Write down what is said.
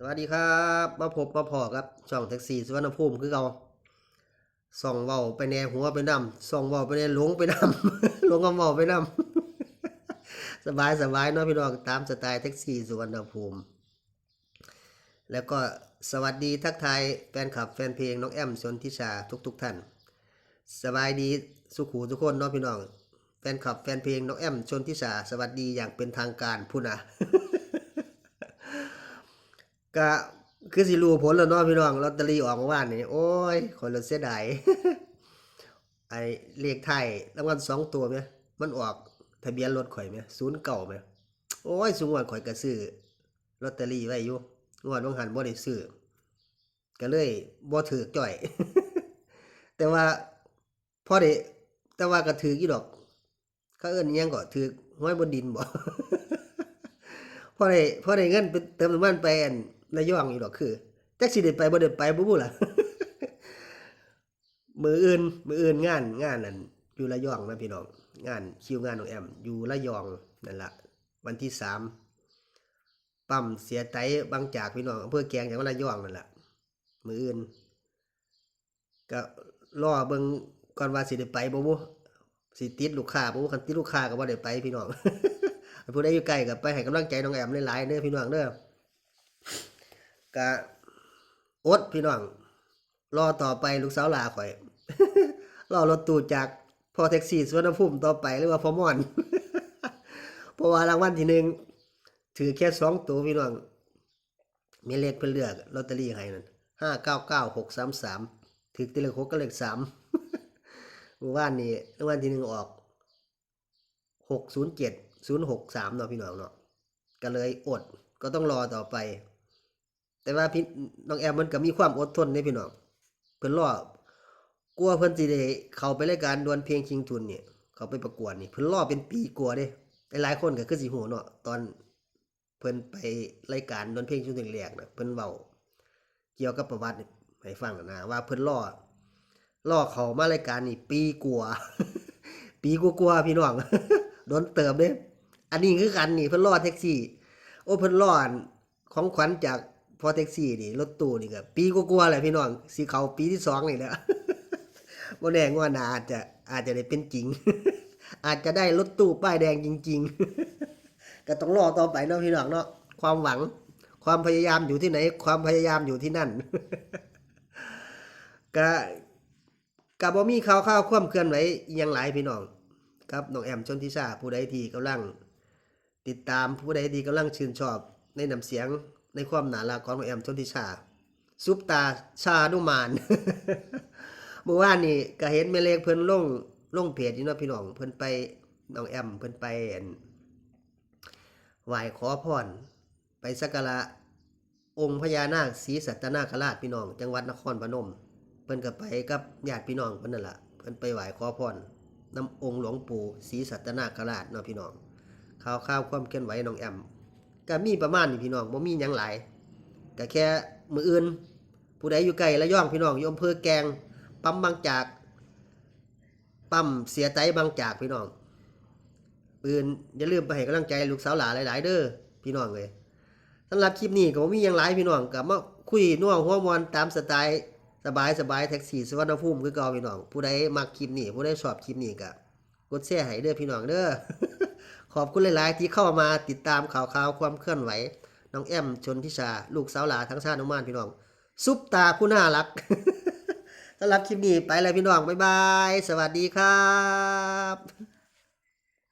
สวัสดีครับ มาพบมาพอครับช่องแท็กซี่สุวรรณภูมิคือเราส่องเว้าไปแนหัวไปนำส่องเว้าไปแนหลงไปนำหลงกับเว้าไปนำสบายสบายเนาะพี่น้องตามสไตล์แท็กซี่สุวรรณภูมิ แล้วก็สวัสดีทักทายแฟนคลับแฟนเพลงน้องแอมชนทิชาทุกๆทท่าน สบายดีสุขูทุกคนเนาะพี่น้องแฟนคลับแฟนเพลงน้องแอมชนทิชาสวัสดีอย่างเป็นทางการพุ่นนะ ก็คือสิรู้ผลแล้วเนาะพี่น้องลอตเตอรี่ออกเมื่อวานนี่โอ้ยคนละเสียดายไอ้เลขไทยรางวัลสองตัวไหมมันออกทะเบียนรถข่อยไหมศูนย์เก่าไหมโอ้ยสูงวันข่อยก็ซื้อลอตเตอรี่ไว้อยู่งวดบางหันบ่ได้ซื้อก็เลยบ่ถือจ่อย แต่ว่าพอได้แต่ว่าก็ถือกี่ดอกเขาเอิ้นอิหยังก็ถือห้อยบนดินบ่พอได้พอได้เงินไปเติมน้ำมันไปอัน ระยองอีกดอกคือแท็กซี่ได้ไปบ่ได้ไปบ่บู้ล่ะมืออื่น มืออื่นงานงานนั่นอยู่ระยองนะพี่น้องงานคิวงานของแอม อยู่ระยองนั่นละวันที่สามปั๊มเสียไตบางจากพี่น้องอำเภอแกงจังหวัดระยองนั่นละมืออื่น ก็รอเบิ่งก่อนว่าสิได้ไปบ่บ่สิติดลูกค้าบ่บ่คันติดลูกค้าก็บ่ได้ไปพี่น้องผู้ใดอยู่ใกล้ก็ไปให้กำลังใจน้องแอมหลายๆเด้อพี่น้องเด้อ ก็อดพี่น้องรอต่อไปลูกสาวลาข่อยรอรถตู้จากพอแท็กซี่สวนภูมิต่อไปหรือว่าพอมอน เพราะว่ารางวัลที่หนึ่งถือแค่สองตัวพี่น้องมีเลขเพื่อเลือกลอตเตอรี่ให้นั่นห้าเก้าเก้าหกสามสามถือตีเลขหกก็เลขสามเมื่อวานนี้รางวัลที่หนึ่งออกหกศูนย์เจ็ดศูนย์หกสามเนาะพี่น้องเนาะก็เลยอดก็ต้องรอต่อไป แต่ว่าพี่น้องแอมมันก็มีความอดทนในพี่น้องเพิ่นรอกลัวเพิ่นสิได้เข้าไปรายการดวลเพลงชิงทุนเนี่ยเขาไปประกวดนี่เพิ่นรอเป็นปีกลัวเด้หลายๆคนก็คือสิฮู้เนาะตอนเพิ่นไปรายการดวลเพลงชิงทุนแรกน่ะเพิ่นเว้าเกี่ยวกับประวัติให้ฟังนะว่าเพิ่นรอรอเขามารายการนี่ปีกลัวปีกลัวๆพี่น้องโดนเติมเด้อันนี้คือกันนี่เพิ่นรอแท็กซี่ โอ้เพิ่นรอของขวัญจาก พอแท็กซี่นี่รถตู้นี่ก็ปีกลัวๆแหละพี่น้องสิเขาปีที่สองนี่แหละบ่แน่งวดหน้าอาจจะอาจจะได้เป็นจริง อาจจะได้รถตู้ป้ายแดงจริง ๆ ก็ต้องรอต่อไปเนาะพี่น้องเนาะความหวัง ความพยายามอยู่ที่ไหน ความพยายามอยู่ที่นั่นก็ก็บ่มีข่าวข่าวความเคลื่อนไหวอิหยังหลายพี่น้องครับน้องแอมชนทิชาผู้ใดที่กำลัง ติดตามผู้ใดที่กำลังชื่นชอบในน้ำเสียง ในความหนารักของน้องแอมชนทิชา ซุปตาชาดุมานเมื่อวานนี่ก็เห็นแม่เล็กเพิ่นลงลงเพจอยู่เนาะพี่น้องเพิ่นไปน้องแอมเพิ่นไปไหว้ขอพรไปสักการะองค์พญานาคศรีสัตนาคราชพี่น้อง จังหวัดนครพนม เพิ่นก็ไปกับญาติพี่น้องเพิ่นนั่นละเพิ่นไปไหว้ขอพรน้ำองค์หลวงปู่ศรีสัตนาคราชเนาะพี่น้องข่าวข่าวความเคลื่อนไหวน้องแอม ก็มีประมาณนี้พี่น้องบ่มีหยังหลายก็แค่มืออื่น ผู้ใดอยู่ไกลระยองพี่น้องอยู่อำเภอแกง ปั๊มบางจาก ปั๊มเสียใจบางจากพี่น้องปืนอย่าลืมไปให้กำลังใจลูกสาวหลานหลาย ๆ เด้อพี่น้องเลยสำหรับคลิปนี้ก็บ่มีหยังหลายพี่น้องกับมาคุยน่วหัวมวนตามสไตล์สบายสบายแท็กซี่สวรรณภูมิคือเก่าพี่น้อง ผู้ใดมักคลิปนี้ผู้ใดชอบคลิปนี้ก็กดแชร์ให้เด้อพี่น้องเด้อ อบคุณหลายๆ ที่เข้ามาติดตามข่าวข่าวความเคลื่อนไหว น้องแอมชนทิชา ลูกสาวหลาทั้งชาติน้องมานพี่น้อง ซุปตาผู้น่ารักสำหรับคลิปนี้ไปเลยพี่น้อง บ๊ายบาย สวัสดีครับ